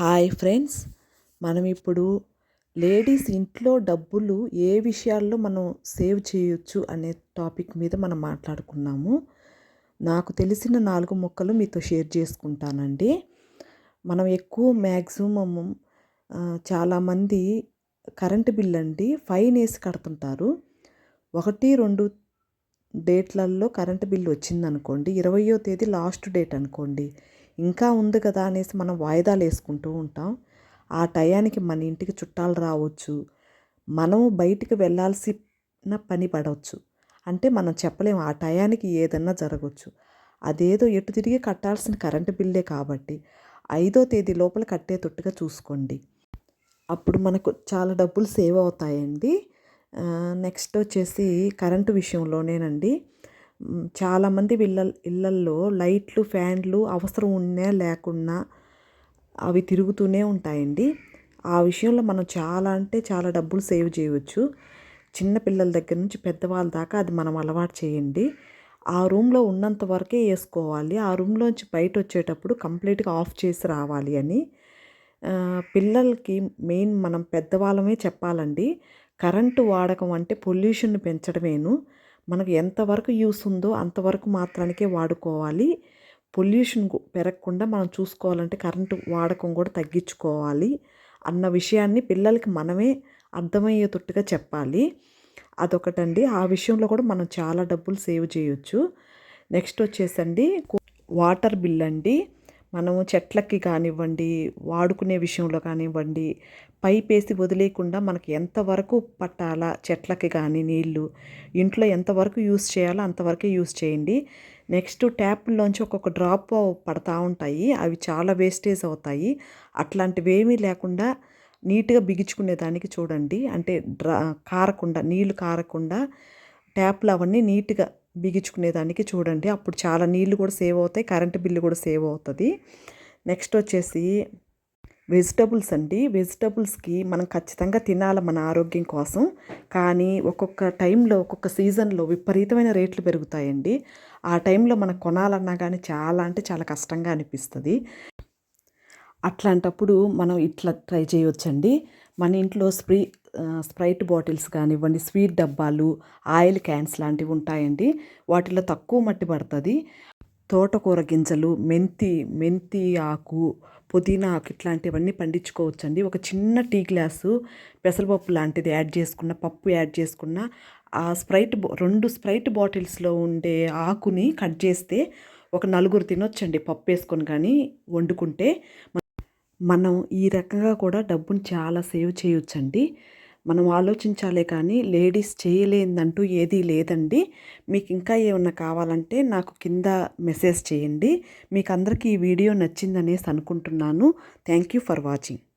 Hi friends మనం ఇప్పుడు ladies ఇంట్లో డబ్బులు ఏ విషయాల్లో మనం సేవ్ చేయొచ్చు అనే టాపిక్ మీద మనం మాట్లాడుకున్నాము. నాకు తెలిసిన నాలుగు మొక్కలు మీతో షేర్ చేసుకుంటానండి. మనం ఎక్కువ మ్యాక్సిమం చాలామంది కరెంటు బిల్ అండి ఫైన్ వేసి కడుతుంటారు. ఒకటి రెండు డేట్లలో కరెంటు బిల్లు వచ్చిందనుకోండి ఇరవయో తేదీ లాస్ట్ డేట్ అనుకోండి ఇంకా ఉంది కదా అనేసి మనం వాయిదాలు వేసుకుంటూ ఉంటాం. ఆ టయానికి మన ఇంటికి చుట్టాలు రావచ్చు. మనం బయటికి వెళ్ళాల్సిన పని పడవచ్చు. అంటే మనం చెప్పలేము ఆ టయానికి ఏదన్నా జరగవచ్చు. అదేదో ఎటు తిరిగి కట్టాల్సిన కరెంటు బిల్లే కాబట్టి ఐదో తేదీ లోపల కట్టేటట్టుగా చూసుకోండి. అప్పుడు మనకు చాలా డబ్బులు సేవ్ అవుతాయండి. నెక్స్ట్ వచ్చేసి కరెంటు విషయంలోనేనండి. చాలామంది ఇళ్ళ ఇళ్ళల్లో లైట్లు ఫ్యాన్లు అవసరం ఉన్నా లేకున్నా అవి తిరుగుతూనే ఉంటాయండి. ఆ విషయంలో మనం చాలా అంటే చాలా డబ్బులు సేవ్ చేయవచ్చు. చిన్న పిల్లల దగ్గర నుంచి పెద్దవాళ్ళ దాకా అది మనం అలవాటు చేయండి. ఆ రూమ్లో ఉన్నంత వరకే వేసుకోవాలి. ఆ రూమ్లోంచి బయట వచ్చేటప్పుడు కంప్లీట్గా ఆఫ్ చేసి రావాలి అని. పిల్లలకి మెయిన్ మనం పెద్దవాళ్ళమే చెప్పాలండి. కరెంటు వాడకం అంటే పొల్యూషన్ పెంచడమేను. మనకు ఎంతవరకు యూస్ ఉందో అంతవరకు మాత్రానికే వాడుకోవాలి. పొల్యూషన్ పెరగకుండా మనం చూసుకోవాలంటే కరెంటు వాడకం కూడా తగ్గించుకోవాలి. అన్న విషయాన్ని పిల్లలకి మనమే అర్థమయ్యేటట్టుగా చెప్పాలి. అదొకటండి. ఆ విషయంలో కూడా మనం చాలా డబ్బులు సేవ్ చేయొచ్చు. నెక్స్ట్ వచ్చేసండి. వాటర్ బిల్ అండి మనము చెట్లకి కానివ్వండి వాడుకునే విషయంలో కానివ్వండి పైప్ వేసి వదిలేయకుండా మనకి ఎంతవరకు పట్టాలా చెట్లకి కానీ నీళ్ళు ఇంట్లో ఎంతవరకు యూస్ చేయాలో అంతవరకే యూస్ చేయండి. నెక్స్ట్ ట్యాప్లోంచి ఒక్కొక్క డ్రాప్ పడతా ఉంటాయి అవి చాలా వేస్టేజ్ అవుతాయి. అట్లాంటివి ఏమీ లేకుండా నీట్గా బిగించుకునే దానికి చూడండి. అంటే డ్రా కారకుండా నీళ్ళు కారకుండా ట్యాప్లు అవన్నీ నీట్గా బిగించుకునేదానికి చూడండి. అప్పుడు చాలా నీళ్ళు కూడా సేవ్ అవుతాయి కరెంటు బిల్లు కూడా సేవ్ అవుతుంది. నెక్స్ట్ వచ్చేసి వెజిటబుల్స్ అండి. వెజిటబుల్స్కి మనం ఖచ్చితంగా తినాలి మన ఆరోగ్యం కోసం. కానీ ఒక్కొక్క టైంలో ఒక్కొక్క సీజన్లో విపరీతమైన రేట్లు పెరుగుతాయండి. ఆ టైంలో మనం కొనాలన్నా కానీ చాలా అంటే చాలా కష్టంగా అనిపిస్తుంది. అట్లాంటప్పుడు మనం ఇట్లా ట్రై చేయవచ్చండి మన ఇంట్లో స్ప్రీ స్ప్రైట్ బాటిల్స్ కానివ్వండి స్వీట్ డబ్బాలు ఆయిల్ క్యాన్స్ లాంటివి ఉంటాయండి. వాటిలో తక్కువ మట్టి పడుతుంది. తోటకూర గింజలు మెంతి మెంతి ఆకు పుదీనా ఆకు ఇట్లాంటివన్నీ పండించుకోవచ్చండి. ఒక చిన్న టీ గ్లాసు పెసరపప్పు లాంటిది యాడ్ చేసుకున్న పప్పు యాడ్ చేసుకున్న ఆ స్ప్రైట్ రెండు స్ప్రైట్ బాటిల్స్లో ఉండే ఆకుని కట్ చేస్తే ఒక నలుగురు తినొచ్చండి. పప్పు వేసుకొని కానీ వండుకుంటే మనం ఈ రకంగా కూడా డబ్బుని చాలా సేవ్ చేయొచ్చండి. మనం ఆలోచించాలే కానీ లేడీస్ చేయలేదంటూ ఏదీ లేదండి. మీకు ఇంకా ఏమన్నా కావాలంటే నాకు కింద మెసేజ్ చేయండి. మీకు అందరికీ ఈ వీడియో నచ్చిందనేసి అనుకుంటున్నాను. Thank you for watching.